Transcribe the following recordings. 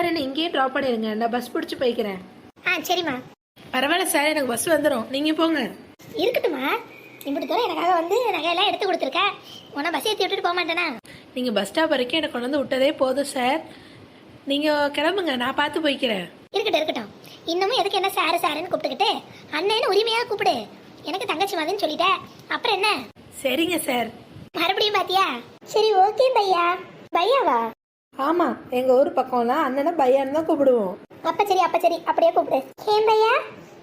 Sir என்ன இங்கேயே drop பண்ணிடுங்க நான் பஸ் பிடிச்சி போய்க்கிறேன். ஆ சரிம்மா. பரவாயில்ல சார் எனக்கு பஸ் வந்துடும் நீங்கள் போங்க. இருக்கட்டுமா இப்படி தூரம் எனக்காக வந்து நகையெல்லாம் எடுத்து கொடுத்துருக்க. உன்னை பஸ் ஏற்றி விட்டுட்டு போக மாட்டேனா? நீங்கள் பஸ் ஸ்டாப் வரைக்கும் எனக்கு கொண்டு வந்து விட்டதே போதும் சார் நீங்கள் கிளம்புங்க நான் பார்த்து போய்க்கிறேன். இருக்கட்டும் இருக்கட்டும். இன்னமும் எதுக்கு என்ன சாரு சாருன்னு கூப்பிட்டுக்கிட்டு? அண்ணன்னு உரிமையாக கூப்பிடு. எனக்கு தங்கச்சி மாதிரின்னு சொல்லிட்டேன் அப்புறம் என்ன? சரிங்க சார் மறுபடியும் பாத்தியா? சரி ஓகே பையா. பையாவா? ஆமாம் எங்கள் ஊர் பக்கம்லாம் அண்ணனை பையான்னு தான் கூப்பிடுவோம். அப்ப சரி அப்ப சரி அப்படியே கூப்பிடு. ஏன் பையா?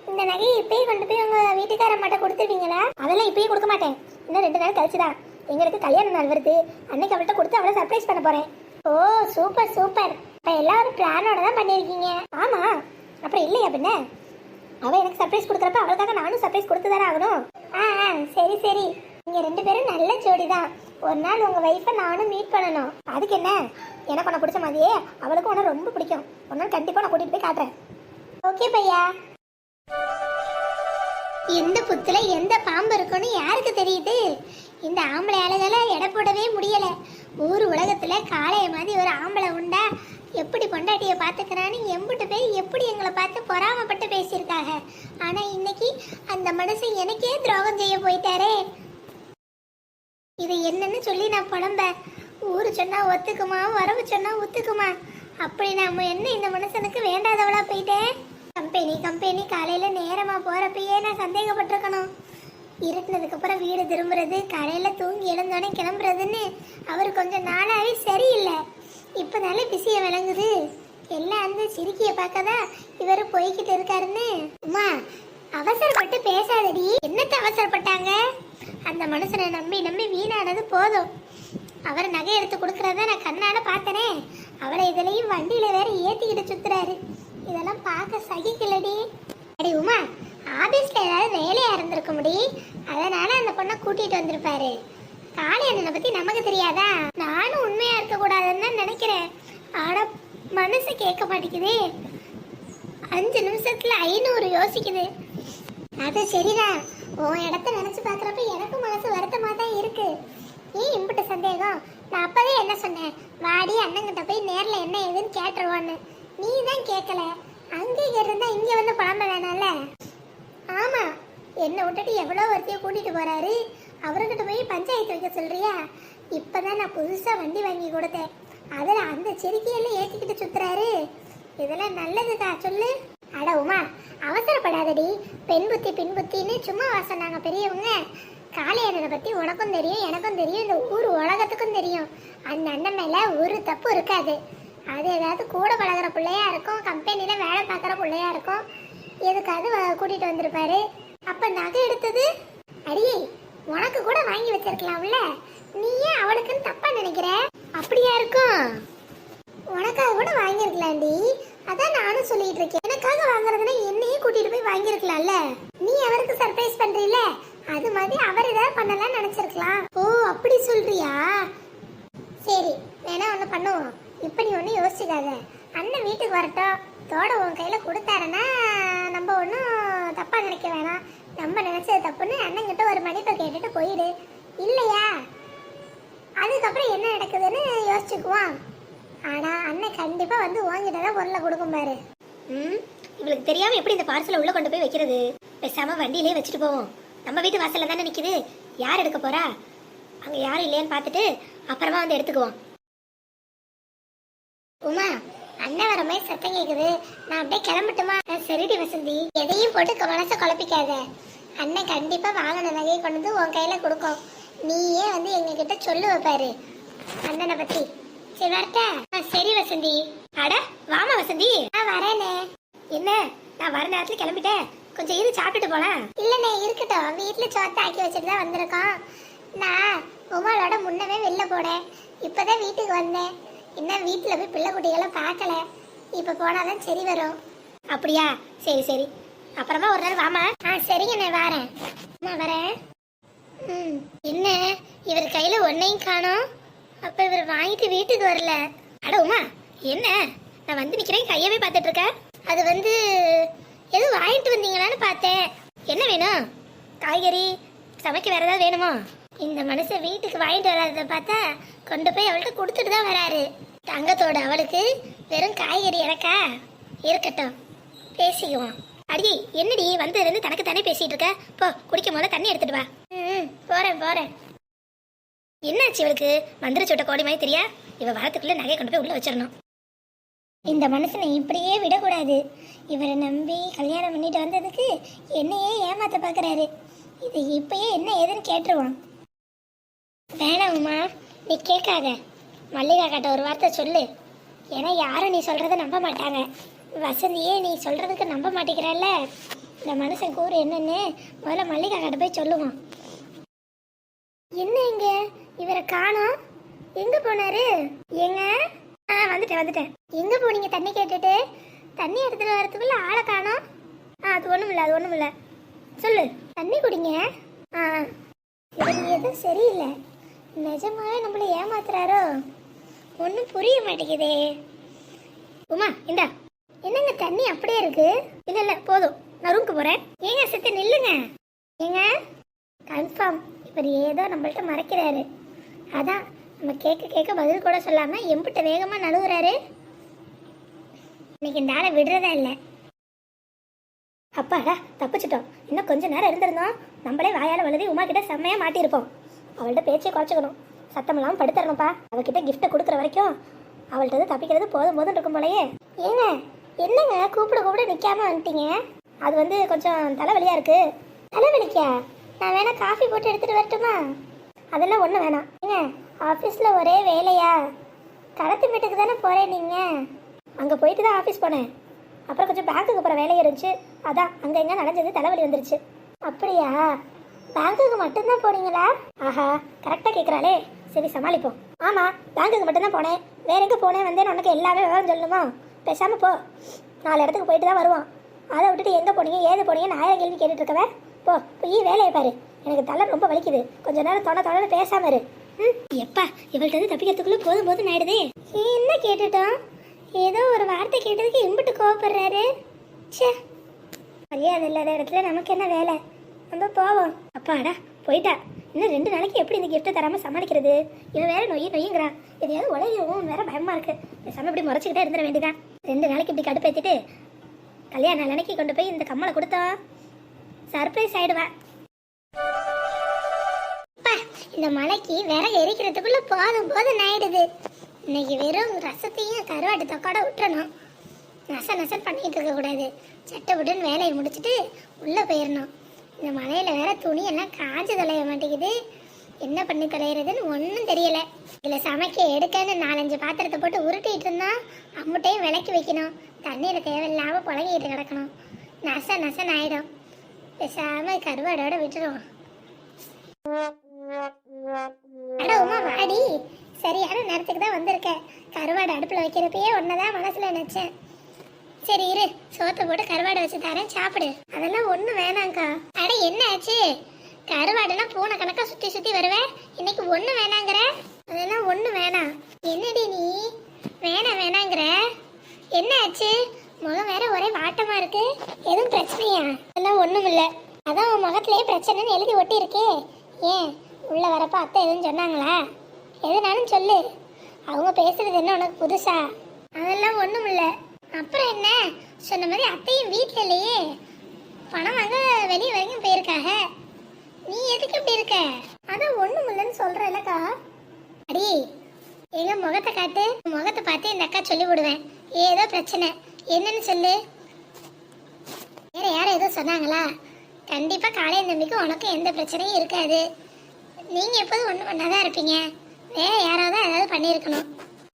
இந்த நகையை இப்பயே கொண்டு போய் உங்க வீட்டுக்கார மாட்ட கொடுத்துருவீங்களா? அதெல்லாம் இப்பயே கொடுக்க மாட்டேன். இன்னும் ரெண்டு நாள் கழிச்சுதான் எங்களுக்கு கல்யாண நாள் வருது. அன்னைக்கு அவள்கிட்ட கொடுத்து அவளை சர்ப்ரைஸ் பண்ண போறேன். ஓ சூப்பர் சூப்பர் இப்ப எல்லாரும் பிளானோட தான் பண்ணிருக்கீங்க. ஆமா. அப்புறம் இல்லையா பின்ன? அவ எனக்கு சர்ப்ரைஸ் கொடுக்குறப்ப அவளுக்காக நானும் சர்ப்ரைஸ் கொடுத்து தானே ஆகணும். ஆ ஆ, சரி சரி. நீங்க ரெண்டு பேரும் நல்ல ஜோடி தான் ஒரு நாள் உங்க வைஃபை நானும் மீட் பண்ணணும். அதுக்கு என்ன? எனக்கு உன்னை பிடிச்ச மாதிரியே அவளுக்கும் உன ரொம்ப பிடிக்கும். ஒரு நாள் கண்டிப்பா நான் கூட்டிட்டு போய் காட்டுறேன். ஓகே பையா? எந்த புத்துல எந்த பாம்பு இருக்குன்னு யாருக்கு தெரியுது? இந்த ஆம்பளை ஆளுகளை எடை போடவே முடியல. ஊர் உலகத்துல காளைய மாதிரி ஒரு ஆம்பளை உண்டா? எப்படி பொண்டாட்டிய பாத்துக்கிறான்னு எம்பிட்டு பேர் எப்படி எங்களை பார்த்து பொறாமப்பட்டு பேசியிருக்காங்க? ஆனா இன்னைக்கு அந்த மனுஷன் எனக்கே துரோகம் செய்ய போயிட்டாரே. இது என்னன்னு சொல்லி நான் புலம்ப. ஊரு சொன்னா ஒத்துக்குமா வரவு சொன்னா ஒத்துக்குமா? அப்படி நாம என்ன இந்த மனுஷனுக்கு வேண்டாதவளா போயிட்டேன் கம்பெனி கம்பெனி காலையில நேரமா போறப்பயே நான் சந்தேகப்பட்டிருக்கணும். இருட்டினதுக்கு அப்புறம் வீடு திரும்புறது காலையில தூங்கி எழுந்தோடனே கிளம்புறதுன்னு அவர் கொஞ்சம் நாளாவே சரியில்லை. இப்பதானே பிஸிய விளங்குது. எல்லாம் அந்த சிரிக்கிய பார்க்கதா இவர் போய்கிட்டு இருக்காருன்னு. அம்மா அவசரப்பட்டு பேசாதடி. என்னத்த அவசரப்பட்டாங்க? அந்த மனுஷனை நம்பி நம்பி வீணானது போதும். அவர் நகை எடுத்து கொடுக்கறத நான் கண்ணால பார்த்தனே. அவரை இதுலயும் வண்டியில வேற ஏத்திக்கிட்டு சுத்துறாரு. இதெல்லாம் பார்க்க சகிக்கலடி. அடி உமா ஆபீஸ்ல ஏதாவது வேலையா இருந்திருக்க முடி அதனால அந்த பொண்ணை கூட்டிட்டு வந்திருப்பாரு. காளி அண்ணனை பத்தி நமக்கு தெரியாதா? நானும் உண்மையா இருக்க கூடாதுன்னு தான் நினைக்கிறேன். ஆனா மனசு கேட்க மாட்டேங்குது. அஞ்சு நிமிஷத்துல ஐநூறு யோசிக்குது. அது சரிதான் உன் இடத்த நினைச்சு பாக்குறப்ப எனக்கும் மனசு வருத்தமா தான் இருக்கு. ஏன் இம்புட்டு சந்தேகம்? நான் அப்பவே என்ன சொன்னேன்? வாடி அண்ணங்கிட்ட போய் நேர்ல என்ன ஏதுன்னு கேட்டுருவான்னு. நீ தான் கேட்கல அங்கே கேட்டிருந்தா இங்க வந்து புலம்ப வேணாம்ல? ஆமா. என்னை விட்டுட்டு எவ்வளோ ஒருத்தையும் கூட்டிட்டு போறாரு? அவர்கிட்ட போய் பஞ்சாயத்து வைக்க சொல்றியா? இப்பதான் நான் புதுசா வண்டி வாங்கி கொடுத்தேன். அதில் அந்த செருக்கியெல்லாம் ஏற்றிக்கிட்டு சுத்துறாரு. இதெல்லாம் நல்லதுதா சொல்லு. அட உமா அவசரப்படாதடி. பெண் புத்தி பின் புத்தின்னு சும்மா வாசனாங்க பெரியவங்க. காளியண்ணனை பத்தி உனக்கும் தெரியும் எனக்கும் தெரியும் இந்த ஊர் உலகத்துக்கும் தெரியும். அந்த அண்ணன் மேல ஒரு தப்பு இருக்காது. அது ஏதாவது கூட பழகுற பிள்ளையா இருக்கும் கம்பெனியில வேலை பார்க்குற பிள்ளையா இருக்கும். எதுக்காவது கூட்டிட்டு வந்திருப்பாரு. அப்ப நகை எடுத்தது? அடியே உனக்கு கூட வாங்கி வச்சிருக்கலாம்ல. நீ ஏன் அவளுக்குன்னு தப்பா நினைக்கிற? அப்படியா இருக்கும். உனக்காக கூட வாங்கியிருக்கலாம்டி. அதான் நானும் சொல்லிட்டு இருக்கேன். எனக்காக வாங்குறதுன்னா என்னையே கூட்டிட்டு போய் வாங்கியிருக்கலாம்ல? நீ அவருக்கு சர்ப்ரைஸ் பண்றீல அது மாதிரி அவர் ஏதாவது பண்ணலாம் நினைச்சிருக்கலாம். ஓ அப்படி சொல்றியா? சரி வேணா ஒன்று பண்ணுவோம். இப்போ நீ ஒன்றும் யோசிக்காத அண்ணன் வீட்டுக்கு வரட்டும் தோட உன் கையில் கொடுத்தாருன்னா நம்ம ஒன்றும் தப்பாக நினைக்க வேணாம். நம்ம நினைச்சது தப்புன்னு அண்ணன்கிட்ட ஒரு மன்னிப்பை கேட்டுட்டு போயிடு. இல்லையா? அதுக்கப்புறம் என்ன நடக்குதுன்னு யோசிச்சுக்குவான் ஆனா அண்ணன் கண்டிப்பா வந்து உங்ககிட்ட தான் பொருளை கொடுக்கும் பாரு. ம் இவளுக்கு தெரியாம எப்படி இந்த பார்சலை உள்ள கொண்டு போய் வைக்கிறது? பேசாம வண்டியிலே வச்சுட்டு போவோம். நம்ம வீட்டு வாசல்ல தானே நிக்குது? யார் எடுக்க போறா? அங்க யாரும் இல்லையான்னு பார்த்துட்டு அப்புறமா வந்து எடுத்துக்குவோம். உமா அண்ணன் வர மாதிரி சத்தம் கேக்குது. நான் அப்படியே கிளம்பட்டுமா? சரிடி வசந்தி. எதையும் போட்டு மனசை குழப்பிக்காத. அண்ணன் கண்டிப்பா வாங்கின நகையை கொண்டு வந்து உன் கையில கொடுக்கும். நீயே வந்து எங்க கிட்ட சொல்லு வைப்பாரு அண்ணனை பத்தி. சரி வரட்ட. ஆ, சரி வசந்தி. அட வாமா வசந்தி. நான் வரேனே. என்ன? நான் வர நேரத்துல கிளம்பிட்டேன். கொஞ்சம் இரு சாப்பிட்டுட்டு போலாம். இல்லண்ணே இருக்கட்டும். வீட்டுல சோத்தை ஆக்கி வச்சுட்டு தான் வந்திருக்கோம். நான் உமாலோட முன்னவே வெளில போனேன். இப்பதான் வீட்டுக்கு வந்தேன். இன்னும் வீட்டுல போய் பிள்ளை குட்டிகளை பார்க்கல. இப்ப போனாதான் சரி வரும். அப்படியா? சரி சரி. அப்புறமா ஒரு நாள் வாமா. ஆ சரிங்கண்ணே வரேன். நான் வரேன். ம், என்ன? இவர் கையில ஒன்னையும் காணும். அப்ப இவர் வாங்கிட்டு வீட்டுக்கு வரல. அட உமா என்ன? நான் வந்து நிக்கிறேன் கையவே பார்த்துட்டு இருக்க. அது வந்து எதுவும் வாங்கிட்டு வந்தீங்களான்னு பார்த்தேன். என்ன வேணும்? காய்கறி சமைக்க வேற ஏதாவது வேணுமா? இந்த மனுஷன் வீட்டுக்கு வாங்கிட்டு வராத பார்த்தா கொண்டு போய் அவள்கிட்ட கொடுத்துட்டு தான் வராரு. தங்கத்தோட அவளுக்கு வெறும் காய்கறி இறக்கா? இருக்கட்டும் பேசிக்குவோம். அடி என்னடி வந்து தனக்கு தானே பேசிட்டு இருக்க? போ குடிக்கும் போது தண்ணி எடுத்துட்டு வா. ம் போறேன் போறேன். என்னாச்சு இவளுக்கு? மந்திர சுட்ட கோடி மாதிரி தெரியா? இவ வரத்துக்குள்ள நகையை கொண்டு போய் உள்ள வச்சிடணும். இந்த மனுஷனை இப்படியே விடக்கூடாது. இவரை நம்பி கல்யாணம் பண்ணிட்டு வந்ததுக்கு என்னையே ஏமாத்த பார்க்குறாரு. இது இப்பயே என்ன ஏதுன்னு கேட்டுருவான் வேணாம்மா நீ கேட்காத. மல்லிகா கிட்ட ஒரு வார்த்தை சொல்லு. ஏன்னா யாரும் நீ சொல்றத நம்ப மாட்டாங்க. வசந்தியே நீ சொல்றதுக்கு நம்ப மாட்டேங்கிறல்ல. இந்த மனுஷன் கூறு என்னன்னு முதல்ல மல்லிகா கிட்ட போய் சொல்லுவான் என்ன இங்க? இவரை காணோம் எங்க போனாரு? எங்க? ஆ வந்துட்டேன் வந்துட்டேன். எங்க போனீங்க தண்ணி கேட்டுட்டு? தண்ணி எடுத்துட்டு வரதுக்குள்ள ஆளை காணோம் ஆ அது ஒண்ணும் இல்ல அது ஒண்ணும் இல்ல. சொல்லு தண்ணி குடிங்க. ஆ எதுவும் சரியில்லை. நிஜமாவே நம்மளை ஏமாத்துறாரோ? ஒன்றும் புரிய மாட்டேங்குதே. உமா இந்தா. என்னங்க தண்ணி அப்படியே இருக்கு? இல்ல இல்ல போதும். நான் ரூமுக்கு போறேன். ஏங்க செத்து நில்லுங்க. ஏங்க? கன்ஃபார்ம் இவர் ஏதோ நம்மள்ட்ட மறைக்கிறாரு. அதான் நம்ம கேட்க கேட்க பதில் கூட சொல்லாம எம்பிட்ட வேகமாக நழுவுறாரு. இன்னைக்கு இந்த ஆளை விடுறதா இல்லை. அப்பாடா தப்பிச்சிட்டோம். இன்னும் கொஞ்ச நேரம் இருந்திருந்தோம். நம்மளே வாயால் வலதி உமா கிட்ட செம்மையாக மாட்டியிருப்போம். அவள்கிட்ட பேச்சே குறைச்சிக்கணும். சத்தம் இல்லாமல் படுத்துறணும்ப்பா அவகிட்ட கிஃப்ட்டை கொடுக்குற வரைக்கும் அவள்கிட்ட தப்பிக்கிறது போதும் போதும் இருக்கும் போலயே. ஏங்க என்னங்க? கூப்பிட கூப்பிட நிற்காம வந்துட்டீங்க. அது வந்து கொஞ்சம் தலைவலியாக இருக்குது தலைவலிக்கா? நான் வேணா காஃபி போட்டு எடுத்துட்டு வரட்டுமா? அதெல்லாம் ஒன்றும் வேணாம். ஏங்க ஆஃபீஸில் ஒரே வேலையா? கடத்து வீட்டுக்கு தானே போகிறேன் நீங்கள் அங்கே போயிட்டு தான் ஆஃபீஸ் போனேன். அப்புறம் கொஞ்சம் பேங்க்குக்கு போகிற வேலை இருந்துச்சு. அதான் அங்கே எங்கே நடந்தது தலைவலி வந்துருச்சு. அப்படியா? பேங்க்குக்கு மட்டும்தான் போனீங்களா? ஆஹா கரெக்டாக கேட்குறாளே சரி சமாளிப்போம். ஆமாம் பேங்க்குக்கு மட்டும்தான் போனேன். வேற எங்கே போனேன் வந்தேன்னு உனக்கு எல்லாமே விவரம் சொல்லணுமா? பேசாமல் போ. நாலு இடத்துக்கு போயிட்டு தான் வருவோம். அதை விட்டுட்டு எங்கே போனீங்க ஏது போனீங்க நான் கேள்வி கேட்டுட்டு இருக்கவே? போ போய் வேலையை பாரு. எனக்கு தலை ரொம்ப வலிக்குது. கொஞ்ச நேரம் தொட தொணன்னு பேசாம இரு. ம்? எப்பா இவள்கிட்ட இருந்து தப்பிக்கிறதுக்குள்ள போதும் போதும் ஆயிடுதே. என்ன கேட்டுட்டோம்? ஏதோ ஒரு வார்த்தை கேட்டதுக்கு இம்பிட்டு கோவப்படுறாரு. ச்சே. மரியாதை இல்லாத இடத்துல நமக்கு என்ன வேலை? நம்ம போவோம். அப்பாடா போயிட்டா. இன்னும் ரெண்டு நாளைக்கு எப்படி இந்த கிஃப்ட்டை தராம சமாளிக்கிறது? இவன் வேற நொய்ய நொய்யுங்கிறான் எதையாவது உலகம் வேற பயமா இருக்கு. பேசாம இப்படி முறைச்சிக்கிட்டே இருந்துட வேண்டியதான் ரெண்டு நாளைக்கு இப்படி கடுப்பேத்திட்டு கல்யாண நாளைக்கு கொண்டு போய் இந்த கம்மலை கொடுத்தா? சர்ப்ரைஸ் ஆயிடுவேன் அப்பா, இந்த மலைக்கு விறகு எரிக்கிறதுக்குள்ள போதும் போதும் நாயிடுது இன்னைக்கு வெறும் ரசத்தையும் கருவாட்டு தொக்கோட விட்டுறணும். நச நசன் பண்ணிட்டு இருக்க கூடாது. சட்டப்புட்டுன்னு வேலையை முடிச்சுட்டு உள்ள போயிடணும் இந்த மலையில வேற துணி எல்லாம் காஞ்சு தொலைய மாட்டேங்குது. என்ன பண்ணி தொலைகிறதுன்னு ஒன்றும் தெரியல. இதில் சமைக்க எடுக்கன்னு நாலஞ்சு பாத்திரத்தை போட்டு உருட்டிட்டு இருந்தா அம்முட்டையும் விளக்கி வைக்கணும். தண்ணீரை தேவையில்லாமல் புழங்கிட்டு கிடக்கணும். நச நசன் ஆயிடும். பேசாம கருவாடோட விட்டுருவோம் அட உமா வாடி. சரியான நேரத்துக்கு தான் வந்திருக்கேன் கருவாடு அடுப்புல வைக்கிறப்பயே ஒன்னதான் மனசுல நினைச்சேன். சரி இரு சோத்தை போட்டு கருவாடு வச்சு தரேன் சாப்பிடு. அதெல்லாம் ஒன்றும் வேணாங்க்கா அட என்ன ஆச்சு? கருவாடெல்லாம் பூனை கணக்காக சுத்தி சுத்தி வருவேன் இன்னைக்கு ஒண்ணு வேணாங்கிற? அதெல்லாம் ஒண்ணு வேணாம். என்னடி நீ? வேணாம் வேணாங்கிற. என்ன ஆச்சு? முகம் வேற ஒரே வாட்டமா இருக்கு. எதுவும் பிரச்சனையா? அதெல்லாம் ஒண்ணும் இல்ல அதான் உன் முகத்திலேயே பிரச்சனைன்னு எழுதி ஒட்டி இருக்கே ஏன்? உள்ள வரப்ப அத்தை எதுவும் சொன்னாங்களா? எதுனாலும் சொல்லு. அவங்க பேசுறது என்ன உனக்கு புதுசா? அதெல்லாம் ஒண்ணும் இல்ல அப்புறம் என்ன? சொன்ன மாதிரி அத்தையும் வீட்டுல இல்லையே. பணம் வாங்க வெளியே வரைக்கும் போயிருக்காக. நீ எதுக்கு இப்படி இருக்க? அதான் ஒண்ணும் இல்லைன்னு சொல்றேன்லக்கா அடி எங்க முகத்தை காட்டு. முகத்தை பார்த்து இந்த அக்கா சொல்லி விடுவேன் ஏதோ பிரச்சனை. என்னன்னு சொல்லு. வேற யாரும் எதுவும் சொன்னாங்களா? கண்டிப்பா காளைய நம்பிக்கை உனக்கும் எந்த பிரச்சனையும் இருக்காது. நீங்க எப்போதும் ஒண்ணு பண்ணாதான் இருப்பீங்க. வேற யாராவது ஏதாவது பண்ணியிருக்கணும்.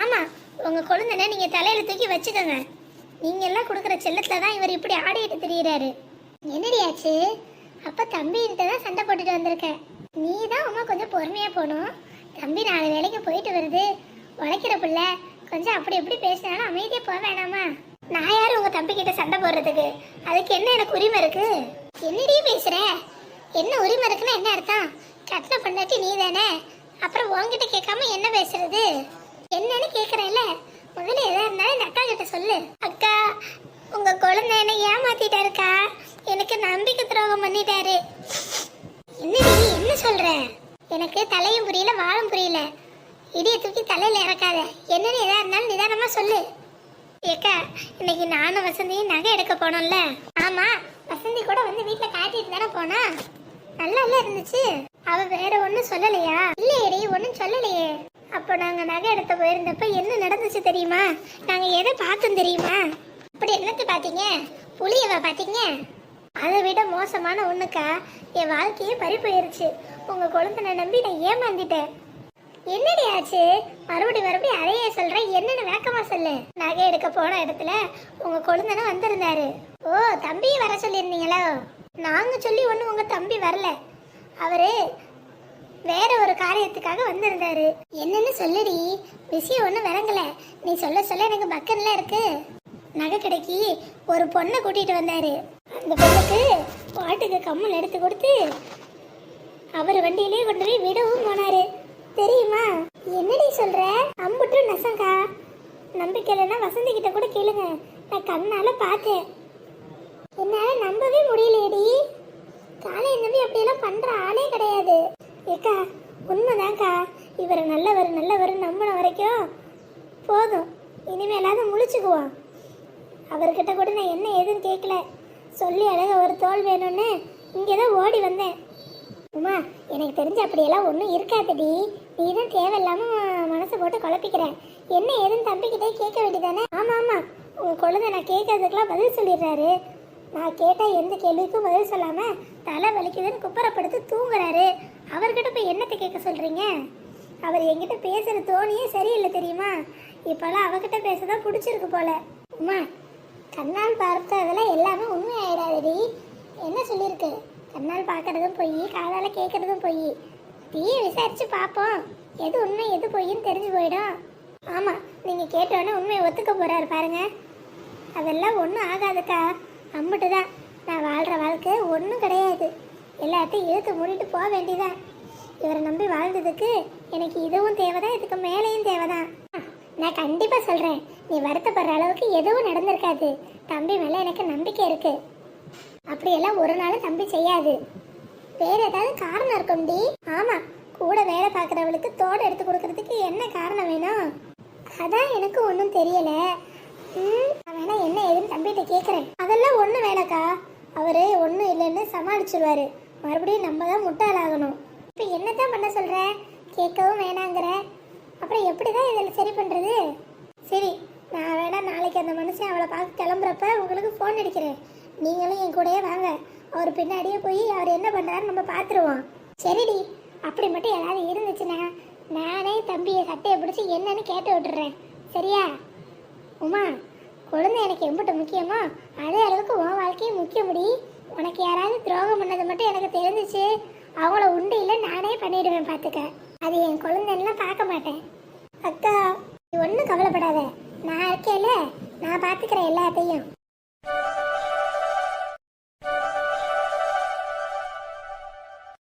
ஆமா உங்க கொழுந்தனை நீங்க தலையில தூக்கி வச்சுக்கோங்க. நீங்க எல்லாம் கொடுக்குற செல்லத்துல தான் இவர் இப்படி ஆடிட்டு திரியிறாரு. என்னடியாச்சு அப்போ அப்ப தம்பி தான் சண்டை போட்டுட்டு வந்திருக்க. நீ தான் உமா கொஞ்சம் பொறுமையா போகணும். தம்பி நாலு வேலைக்கு போயிட்டு வருது. உழைக்கிற பிள்ளை கொஞ்சம் அப்படி எப்படி பேசினாலும் அமைதியா போக வேணாமா? நான் யாரு உங்க தம்பி கிட்ட சண்டை போடுறதுக்கு? அதுக்கு என்ன எனக்கு உரிமை இருக்கு? என்னடி பேசுற? என்ன உரிமை இருக்குன்னா என்ன அர்த்தம்? கட்டின பண்ணாட்டி நீ தானே அப்புறம் உன்கிட்ட கேட்காம என்ன பேசுறது? என்னன்னு கேக்குறேன்ல. முதல்ல எதா இருந்தாலும் இந்த அக்கா கிட்ட சொல்லு. அக்கா உங்க குழந்தை என்ன ஏமாத்திட்டாருக்கா? எனக்கு நம்பிக்கை துரோகம் பண்ணிட்டாரு. என்னடி என்ன சொல்ற? எனக்கு தலையும் புரியல வாழும் புரியல. இடிய தூக்கி தலையில இறக்காத. என்னன்னு எதா இருந்தாலும் நிதானமா சொல்லு. ஏக்கா இன்னைக்கு நானும் வசந்தியும் நகை எடுக்க போனோம்ல. ஆமா வசந்தி கூட வந்து வீட்ல காட்டிட்டு தானே போனா? நல்லா இருந்துச்சு. அவ வேற ஒண்ணும் சொல்லலையா? இல்லையேடி ஒண்ணும் சொல்லலையே. அப்போ நாங்க நகை எடுக்க போயிருந்தப்ப என்ன நடந்துச்சு தெரியுமா? நாங்க எதை பார்த்தோம் தெரியுமா? அப்படி என்னத்தை பாத்தீங்க புளியவா பாத்தீங்க அதை விட மோசமான ஒண்ணுக்கா? என் வாழ்க்கையே பறி போயிருச்சு. உங்க குழந்தை நம்பி நான் ஏமாந்துட்டேன். என்னடி ஆச்சு? மறுபடி மறுபடி சொல்லு. நகை எடுக்க போன இடத்துல உங்க கொழுந்தனும் வந்திருந்தாரு. ஓ தம்பியை வர சொல்லியிருந்தீங்களோ? நாங்க சொல்லி ஒண்ணு உங்க தம்பி வரல. அவரு வேற ஒரு காரியத்துக்காக வந்திருந்தாரு. என்னன்னு சொல்லுடி. விஷயம் ஒன்றும் விளங்கல. நீ சொல்ல சொல்ல எனக்கு பக்கன்ல இருக்கு. நகை கடைக்கு ஒரு பொண்ணை கூட்டிட்டு வந்தாரு. அந்த பொண்ணுக்கு பாட்டுக்கு கம்மல் எடுத்து கொடுத்து அவர் வண்டியிலே கொண்டு போய் விடவும் போனாரு. தெரியுமா என்னடி சொல்ற அம்புட்டு நசங்கா நம்பிக்கை இல்லைன்னா வசந்தி கிட்ட கூட கேளுங்க. நான் கண்ணால பார்த்தேன். என்னால நம்பவே முடியலடி காலை நம்பி அப்படியெல்லாம் பண்ற ஆளே கிடையாது. ஏக்கா உண்மைதான்க்கா. இவர் நல்லவர் நல்லவர் நம்பின வரைக்கும் போதும். இனிமேலாவது முழிச்சுக்குவோம் அவர்கிட்ட கூட நான் என்ன ஏதுன்னு கேட்கல சொல்லி அழக ஒரு தோல் வேணும்னு இங்கே தான் ஓடி வந்தேன். உமா எனக்கு தெரிஞ்ச அப்படியெல்லாம் ஒன்றும் இருக்காதுடி. நீ தான் தேவையில்லாமல் மனசு போட்டு குழப்பிக்கிறேன் என்ன ஏதுன்னு தம்பிக்கிட்டே கேட்க வேண்டியதானே ஆமாம் ஆமாம் உங்கள் குழந்தை நான் கேட்கறதுக்கெல்லாம் பதில் சொல்லிடுறாரு. நான் கேட்டால் எந்த கேள்விக்கும் பதில் சொல்லாம தலை வலிக்குதுன்னு குப்பரப்படுத்து தூங்குறாரு. அவர்கிட்ட போய் என்னத்தை கேட்க சொல்றீங்க? அவர் என்கிட்ட பேசுற தோணியே சரியில்லை தெரியுமா? இப்பெல்லாம் அவகிட்ட பேசதான் பிடிச்சிருக்கு போல. உமா கண்ணால் பார்த்ததெல்லாம் எல்லாமே உண்மை ஆயிடாதடி என்ன சொல்லியிருக்கு? கண்ணால் பார்க்கறதும் பொய் காதால கேட்கறதும் பொய். தீய விசாரிச்சு பார்ப்போம். எது உண்மை எது பொய்ன்னு தெரிஞ்சு போயிடும். ஆமாம் நீங்கள் கேட்டோன்னே உண்மையை ஒத்துக்க போகிறாரு பாருங்க. அதெல்லாம் ஒன்றும் ஆகாதுக்கா. அம்முட்டு தான். நான் வாழ்கிற வாழ்க்கை ஒன்றும் கிடையாது. எல்லாத்தையும் இழுத்து மூடிட்டு போக வேண்டியதான் இவரை நம்பி வாழ்ந்ததுக்கு எனக்கு இதுவும் தேவைதான் இதுக்கு மேலேயும் தேவைதான். நான் கண்டிப்பாக சொல்கிறேன் நீ வருத்தப்படுற அளவுக்கு எதுவும் நடந்திருக்காது. தம்பி மேலே எனக்கு நம்பிக்கை இருக்கு. அப்படியெல்லாம் ஒரு நாள் தம்பி செய்யாது. வேற ஏதாவது காரணம் இருக்கும்டி? ஆமாம் கூட வேலை பார்க்குறவளுக்கு தோடு எடுத்து கொடுக்கறதுக்கு என்ன காரணம் வேணும்? அதான் எனக்கு ஒன்றும் தெரியல. ம், நான் வேணா என்ன ஏதுன்னு தம்பிகிட்ட கேட்குறேன் அதெல்லாம் ஒன்றும் வேணாக்கா. அவரே ஒன்றும் இல்லைன்னு சமாளிச்சிருவாரு. மறுபடியும் நம்ம தான் முட்டாளாகணும். இப்போ என்ன தான் பண்ண சொல்கிற கேட்கவும் வேணாங்கிற. அப்புறம் எப்படி தான் இதில் சரி பண்ணுறது சரி நான் வேணா நாளைக்கு அந்த மனுஷன் அவளை பார்க்க கிளம்புறப்ப உங்களுக்கு ஃபோன் அடிக்கிறேன். நீங்களும் என் கூடயே வாங்க. அவர் பின்னாடியே போய் அவர் என்ன பண்ணுறாரு நம்ம பார்த்துருவோம். சரிடி அப்படி மட்டும் ஏதாவது இருந்துச்சுன்னா நானே தம்பியை சட்டையை பிடிச்சி என்னன்னு கேட்டு விட்டுறேன். சரியா? உமா குழந்தை எனக்கு எம்பிட்டு முக்கியமோ? அதே அளவுக்கு உன் வாழ்க்கையும் முக்கியப்படி உனக்கு யாராவது துரோகம் பண்ணது மட்டும் எனக்கு தெரிஞ்சிச்சு. அவங்கள உண்டு இல்லை நானே பண்ணிடுவேன் பார்த்துக்க அது என் குழந்தைன்னா பார்க்க மாட்டேன். அக்கா நீ ஒன்றும் கவலைப்படாத. நான் இருக்கேன்ல. நான் பார்த்துக்கிறேன் எல்லாத்தையும்.